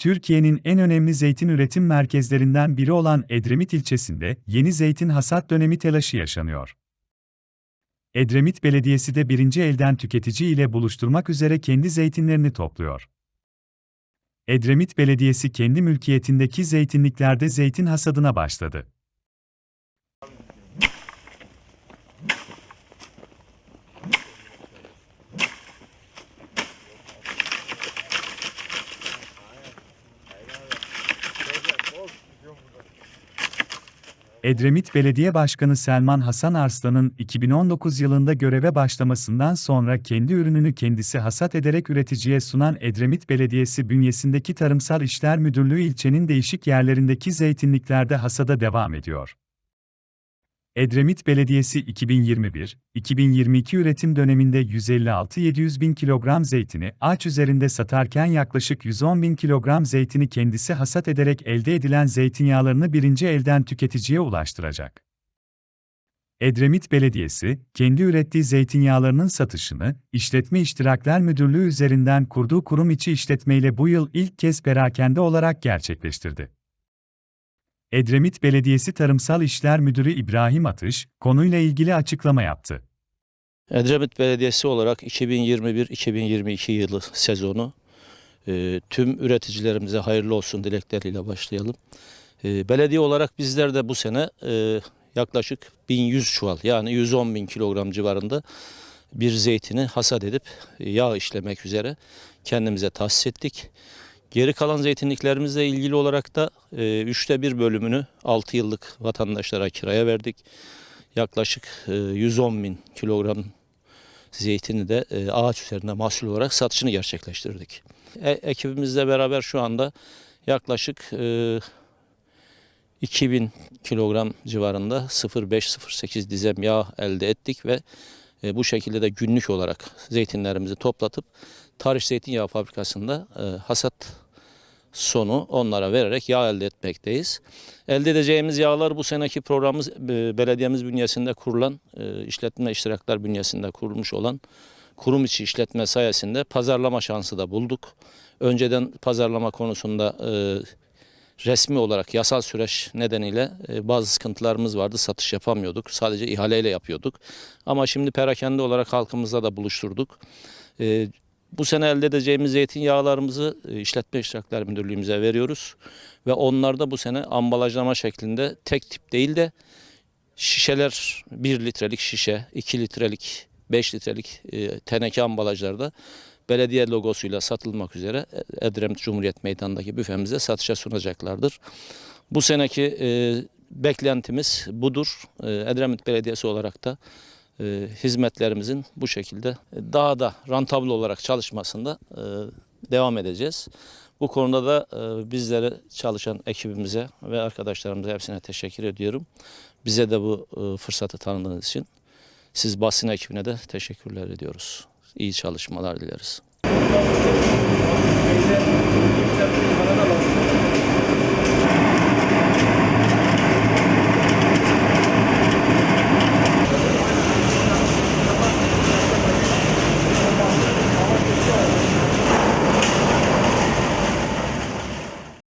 Türkiye'nin en önemli zeytin üretim merkezlerinden biri olan Edremit ilçesinde yeni zeytin hasat dönemi telaşı yaşanıyor. Edremit Belediyesi de birinci elden tüketici ile buluşturmak üzere kendi zeytinlerini topluyor. Edremit Belediyesi kendi mülkiyetindeki zeytinliklerde zeytin hasadına başladı. Edremit Belediye Başkanı Selman Hasan Arslan'ın 2019 yılında göreve başlamasından sonra kendi ürününü kendisi hasat ederek üreticiye sunan Edremit Belediyesi bünyesindeki Tarımsal İşler Müdürlüğü ilçenin değişik yerlerindeki zeytinliklerde hasada devam ediyor. Edremit Belediyesi 2021-2022 üretim döneminde 156-700 bin kilogram zeytini ağaç üzerinde satarken yaklaşık 110 bin kilogram zeytini kendisi hasat ederek elde edilen zeytinyağlarını birinci elden tüketiciye ulaştıracak. Edremit Belediyesi, kendi ürettiği zeytinyağlarının satışını, İşletme İştirakler Müdürlüğü üzerinden kurduğu kurum içi işletmeyle bu yıl ilk kez perakende olarak gerçekleştirdi. Edremit Belediyesi Tarımsal İşler Müdürü İbrahim Atış, konuyla ilgili açıklama yaptı. Edremit Belediyesi olarak 2021-2022 yılı sezonu e, tüm üreticilerimize hayırlı olsun dilekleriyle başlayalım. E, belediye olarak bizler de bu sene e, yaklaşık 1100 çuval yani 110 bin kilogram civarında bir zeytini hasat edip yağ işlemek üzere kendimize tahsis ettik. Geri kalan zeytinliklerimizle ilgili olarak da e, üçte bir bölümünü 6 yıllık vatandaşlara kiraya verdik. Yaklaşık e, 110 bin kilogram zeytini de e, ağaç üzerinde mahsul olarak satışını gerçekleştirdik. E, ekibimizle beraber şu anda yaklaşık e, 2000 kilogram civarında 0,5-0,8 dizem yağ elde ettik ve e, bu şekilde de günlük olarak zeytinlerimizi toplatıp Tarih Zeytinyağı Fabrikası'nda e, hasat sonu onlara vererek yağ elde etmekteyiz. Elde edeceğimiz yağlar bu seneki programımız e, belediyemiz bünyesinde kurulan e, işletme iştiraklar bünyesinde kurulmuş olan kurum içi işletme sayesinde pazarlama şansı da bulduk. Önceden pazarlama konusunda e, resmi olarak yasal süreç nedeniyle bazı sıkıntılarımız vardı. Satış yapamıyorduk. Sadece ihaleyle yapıyorduk. Ama şimdi perakende olarak halkımızla da buluşturduk. Bu sene elde edeceğimiz zeytinyağlarımızı e, işletme iştirakler müdürlüğümüze veriyoruz. Ve onlarda bu sene ambalajlama şeklinde tek tip değil de şişeler 1 litrelik şişe, 2 litrelik, 5 litrelik e, teneke ambalajlarda belediye logosuyla satılmak üzere e, Edremit Cumhuriyet Meydanı'ndaki büfemizde satışa sunacaklardır. Bu seneki beklentimiz budur. Edremit Belediyesi olarak da e, hizmetlerimizin bu şekilde e, daha da rantable olarak çalışmasında e, devam edeceğiz. Bu konuda da e, bizlere çalışan ekibimize ve arkadaşlarımıza hepsine teşekkür ediyorum. Bize de bu fırsatı tanıdığınız için siz basın ekibine de teşekkürler ediyoruz. İyi çalışmalar dileriz.